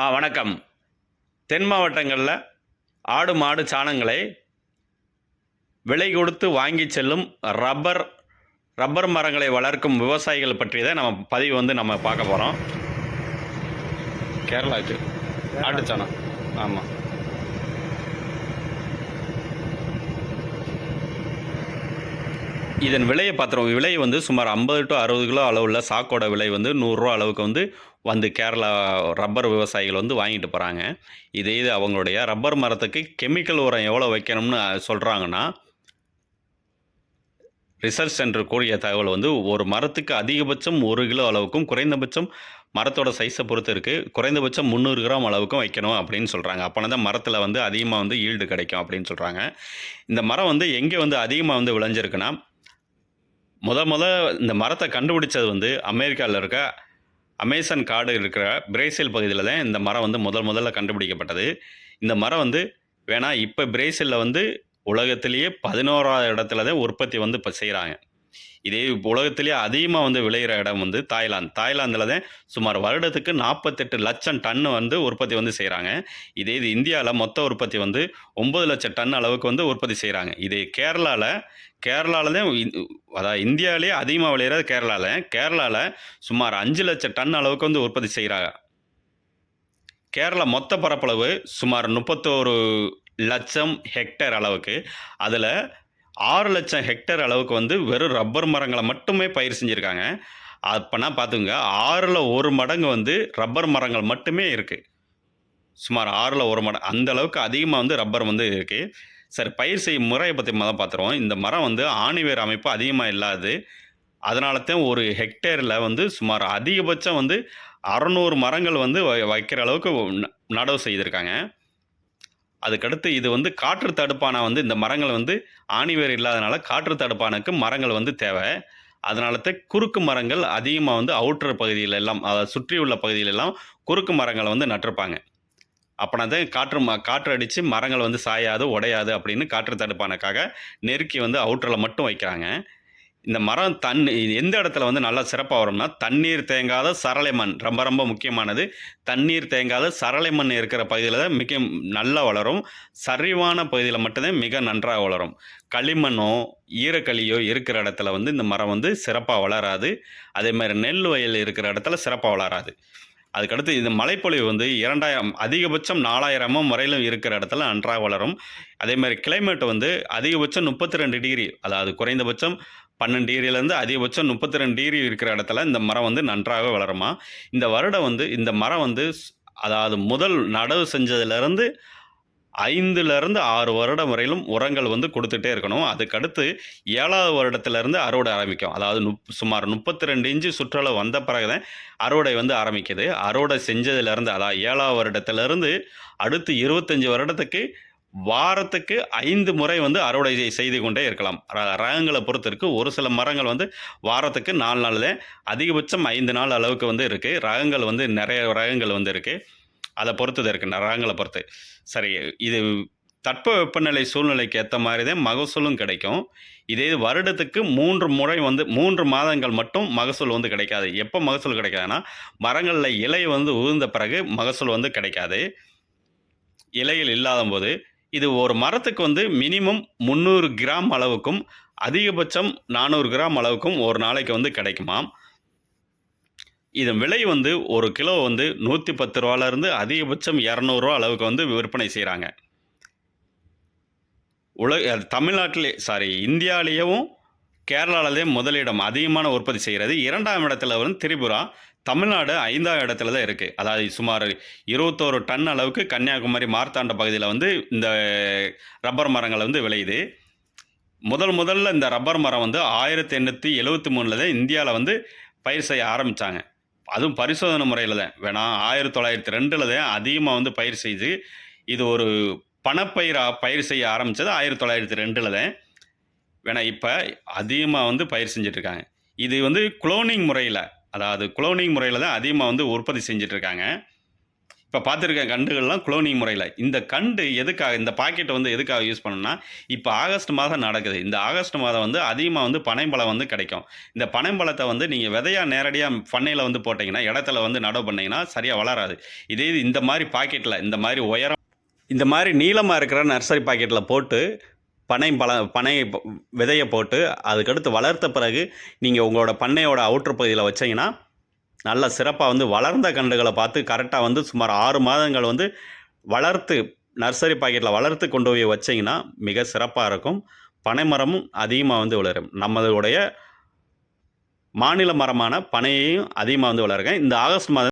ஆ வணக்கம். தென் மாவட்டங்களில் ஆடு மாடு சாணங்களை விலை கொடுத்து வாங்கி செல்லும் ரப்பர் ரப்பர் மரங்களை வளர்க்கும் விவசாயிகள் பற்றி தான் நம்ம பதிவு வந்து நம்ம பார்க்க போகிறோம் கேரளாக்கு ஆட்டு சாணம். ஆமாம் இதன் விலையை பார்த்துருவோம். விலை வந்து சுமார் ஐம்பது டு அறுபது கிலோ அளவுள்ள சாக்கோட விலை வந்து நூறுரூவா அளவுக்கு வந்து வந்து கேரளா ரப்பர் விவசாயிகள் வந்து வாங்கிட்டு போகிறாங்க இதே இது அவங்களுடைய ரப்பர் மரத்துக்கு கெமிக்கல் உரம் எவ்வளோ வைக்கணும்னு சொல்கிறாங்கன்னா ரிசர்ச் சென்டர் கூறிய தகவல் வந்து ஒரு மரத்துக்கு அதிகபட்சம் ஒரு கிலோ அளவுக்கும் குறைந்தபட்சம் மரத்தோட சைஸை பொறுத்து இருக்குது குறைந்தபட்சம் முந்நூறு கிராம் அளவுக்கும் வைக்கணும் அப்படின்னு சொல்கிறாங்க அப்போனா தான் மரத்தில் வந்து அதிகமாக வந்து ஈல்டு கிடைக்கும் அப்படின்னு சொல்கிறாங்க இந்த மரம் வந்து எங்கே வந்து அதிகமாக வந்து விளைஞ்சிருக்குன்னா முத முத இந்த மரத்தை கண்டுபிடிச்சது வந்து அமெரிக்காவில் இருக்க அமேசான் காடு இருக்கிற பிரேசில் பகுதியில் தான் இந்த மரம் வந்து முதல் முதல்ல கண்டுபிடிக்கப்பட்டது. இந்த மரம் வந்து வேணால் இப்போ பிரேசிலில் வந்து உலகத்திலேயே பதினோராவது இடத்துல தான் உற்பத்தி வந்து இப்போ செய்கிறாங்க இதே உலகத்திலேயே அதிகமாக வந்து விளையிற இடம் வந்து தாய்லாந்து. தாய்லாந்தில் தான் சுமார் வருடத்துக்கு நாற்பத்தெட்டு லட்சம் டன் வந்து உற்பத்தி வந்து செய்கிறாங்க இதே இது இந்தியாவில் மொத்த உற்பத்தி வந்து ஒம்பது லட்சம் டன் அளவுக்கு வந்து உற்பத்தி செய்கிறாங்க இதே கேரளாவில் கேரளாவில் தான் அதாவது இந்தியாவிலேயே அதிகமாக விளையிறது கேரளாவில் கேரளாவில் சுமார் அஞ்சு லட்சம் டன் அளவுக்கு வந்து உற்பத்தி செய்கிறாங்க கேரளா மொத்த பரப்பளவு சுமார் முப்பத்தோரு லட்சம் ஹெக்டேர் அளவுக்கு. அதில் ஆறு லட்சம் ஹெக்டேர் அளவுக்கு வந்து வெறும் ரப்பர் மரங்களை மட்டுமே பயிர் செஞ்சுருக்காங்க. அப்போனா பார்த்துங்க ஆறில் ஒரு மடங்கு வந்து ரப்பர் மரங்கள் மட்டுமே இருக்குது சுமார் ஆறில் ஒரு மடங்கு அந்த அளவுக்கு அதிகமாக வந்து ரப்பர் வந்து இருக்குது சரி பயிர் செய்யும் முறையை பற்றி மதம் பார்த்துருவோம் இந்த மரம் வந்து ஆணிவேர் அமைப்பு அதிகமாக இல்லாது அதனால தான் ஒரு ஹெக்டேரில் வந்து சுமார் அதிகபட்சம் வந்து அறநூறு மரங்கள் வந்து வை- வைக்கிற அளவுக்கு நடவு செய்திருக்காங்க. அதுக்கடுத்து இது வந்து காற்று தடுப்பான வந்து இந்த மரங்கள் வந்து ஆணிவேர் இல்லாதனால காற்று தடுப்பானுக்கு மரங்கள் வந்து தேவை. அதனால தான் குறுக்கு மரங்கள் அதிகமாக வந்து அவுட்டர் பகுதியில் எல்லாம் அதாவது சுற்றியுள்ள பகுதியில எல்லாம் குறுக்கு மரங்களை வந்து நட்டிருப்பாங்க. அப்போனா தான் காற்று ம காற்று அடித்து மரங்கள் வந்து சாயாது உடையாது அப்படின்னு காற்று தடுப்பானுக்காக நெருக்கி வந்து அவுட்டரில் மட்டும் வைக்கிறாங்க. இந்த மரம் தண் எந்த இடத்துல வந்து நல்லா சிறப்பாக வரும்னா தண்ணீர் தேங்காத சரளை மண் ரொம்ப ரொம்ப முக்கியமானது. தண்ணீர் தேங்காத சரளை மண் இருக்கிற பகுதியில் தான் மிக நல்லா வளரும். சரிவான பகுதியில் மட்டும்தான் மிக நன்றாக வளரும். களிமண்ணோ ஈரக்களியோ இருக்கிற இடத்துல வந்து இந்த மரம் வந்து சிறப்பாக வளராது. அதே மாதிரி நெல் வயல் இருக்கிற இடத்துல சிறப்பாக வளராது. அதுக்கடுத்து இந்த மழைப்பொழிவு வந்து இரண்டாயிரம் அதிகபட்சம் நாலாயிரமும் வரையிலும் இருக்கிற இடத்துல நன்றாக வளரும். அதே மாதிரி கிளைமேட் வந்து அதிகபட்சம் முப்பத்தி ரெண்டு டிகிரி அதாவது குறைந்தபட்சம் பன்னெண்டு டிகிரிலேருந்து அதிகபட்சம் முப்பத்தி ரெண்டு டிகிரி இருக்கிற இடத்துல இந்த மரம் வந்து நன்றாக வளருமா? இந்த வருடம் வந்து இந்த மரம் வந்து அதாவது முதல் நடவு செஞ்சதுலேருந்து ஐந்துலேருந்து ஆறு வருடம் வரையிலும் உரங்கள் வந்து கொடுத்துட்டே இருக்கணும். அதுக்கடுத்து ஏழாவது வருடத்துலேருந்து அறுவடை ஆரம்பிக்கும். அதாவது நுப் சுமார் முப்பத்தி ரெண்டு இன்ச்சு சுற்றளவு வந்த பிறகு தான் அறுவடை வந்து ஆரம்பிக்குது. அறுவடை செஞ்சதுலேருந்து அதாவது ஏழாவது வருடத்துலேருந்து அடுத்து இருபத்தஞ்சி வருடத்துக்கு வாரத்துக்கு ஐந்து முறை வந்து அறுவடை செய்- செய்து கொண்டே இருக்கலாம். ர- ரகங்களை பொறுத்திருக்கு. ஒரு சில மரங்கள் வந்து வாரத்துக்கு நாலு நாள் தான் அதிகபட்சம் ஐந்து நாள் அளவுக்கு வந்து இருக்குது ரகங்கள் வந்து நிறைய ரகங்கள் வந்து இருக்குது அதை பொறுத்து இருக்குது ரகங்களை பொறுத்து. சரி இது தட்ப வெப்பநிலை சூழ்நிலைக்கு ஏற்ற மாதிரி தான் மகசூலும் கிடைக்கும். இதே இது வருடத்துக்கு மூன்று முறை வந்து மூன்று மாதங்கள் மட்டும் மகசூல் வந்து கிடைக்காது. எப்போ மகசூல் கிடைக்காதுன்னா மரங்களில் இலை வந்து உதிர்ந்த பிறகு மகசூல் வந்து கிடைக்காது. இலைகள் இல்லாத போது இது ஒரு மரத்துக்கு வந்து மினிமம் முந்நூறு கிராம் அளவுக்கும் அதிகபட்சம் நானூறு கிராம் அளவுக்கும் ஒரு நாளைக்கு வந்து கிடைக்குமாம் இதன் விலை வந்து ஒரு கிலோ வந்து நூற்றி பத்து ரூபாலேருந்து அதிகபட்சம் இரநூறுவா அளவுக்கு வந்து விற்பனை செய்கிறாங்க உலக தமிழ்நாட்டிலே சாரி இந்தியாவிலேயும் கேரளாவிலே முதலிடம் அதிகமான உற்பத்தி செய்கிறது. இரண்டாம் இடத்துல வந்து திரிபுரா. தமிழ்நாடு ஐந்தாம் இடத்துல தான் இருக்குது அதாவது சுமார் இருபத்தோரு டன் அளவுக்கு கன்னியாகுமரி மார்த்தாண்ட பகுதியில் வந்து இந்த ரப்பர் மரங்கள் வந்து விளையுது. முதல் முதல்ல இந்த ரப்பர் மரம் வந்து ஆயிரத்தி எண்ணூற்றி எழுவத்தி மூணில் தான் இந்தியாவில் வந்து பயிர் செய்ய ஆரம்பித்தாங்க அதுவும் பரிசோதனை முறையில் தான். வேணாம் ஆயிரத்தி தொள்ளாயிரத்தி ரெண்டில் தான் அதிகமாக வந்து பயிர் செய்து இது ஒரு பணப்பயிராக பயிர் செய்ய ஆரம்பித்தது ஆயிரத்தி தொள்ளாயிரத்தி ரெண்டில் தான். வேணா இப்போ அதிகமாக வந்து பயிர் செஞ்சிட்ருக்காங்க இது வந்து குளோனிங் முறையில் அதாவது குளோனிங் முறையில் தான் அதிகமாக வந்து உற்பத்தி செஞ்சிட்ருக்காங்க. இப்போ பார்த்துருக்க கண்டுகள்லாம் குளோனிங் முறையில். இந்த கண்டு எதுக்காக இந்த பாக்கெட் வந்து எதுக்காக யூஸ் பண்ணணும்னா இப்போ ஆகஸ்ட் மாதம் நடக்குது. இந்த ஆகஸ்ட் மாதம் வந்து அதிகமாக வந்து பனைம்பழம் வந்து கிடைக்கும். இந்த பனைம்பழத்தை வந்து நீங்கள் விதையாக நேரடியாக பண்ணையில் வந்து போட்டிங்கன்னா இடத்துல வந்து நடவு பண்ணிங்கன்னா சரியாக வளராது. இதே இது இந்த மாதிரி பாக்கெட்டில் இந்த மாதிரி உயரம் இந்த மாதிரி நீளமாக இருக்கிற நர்சரி பாக்கெட்டில் போட்டு பனை பல பனை விதையை போட்டு அதுக்கடுத்து வளர்த்த பிறகு நீங்கள் உங்களோட பண்ணையோட அவுட்ரு பகுதியில் வச்சீங்கன்னா நல்ல சிறப்பாக வந்து வளர்ந்த கன்றுகளை பார்த்து கரெக்டாக வந்து சுமார் ஆறு மாதங்கள் வந்து வளர்த்து நர்சரி பாக்கெட்டில் வளர்த்து கொண்டு போய் வச்சிங்கன்னா மிக சிறப்பாக இருக்கும். பனைமரமும் அதிகமாக வந்து வளரும். நம்மளுடைய மாநில மரமான பனையையும் அதிகமாக வந்து வளருங்க. இந்த ஆகஸ்ட் மாதம்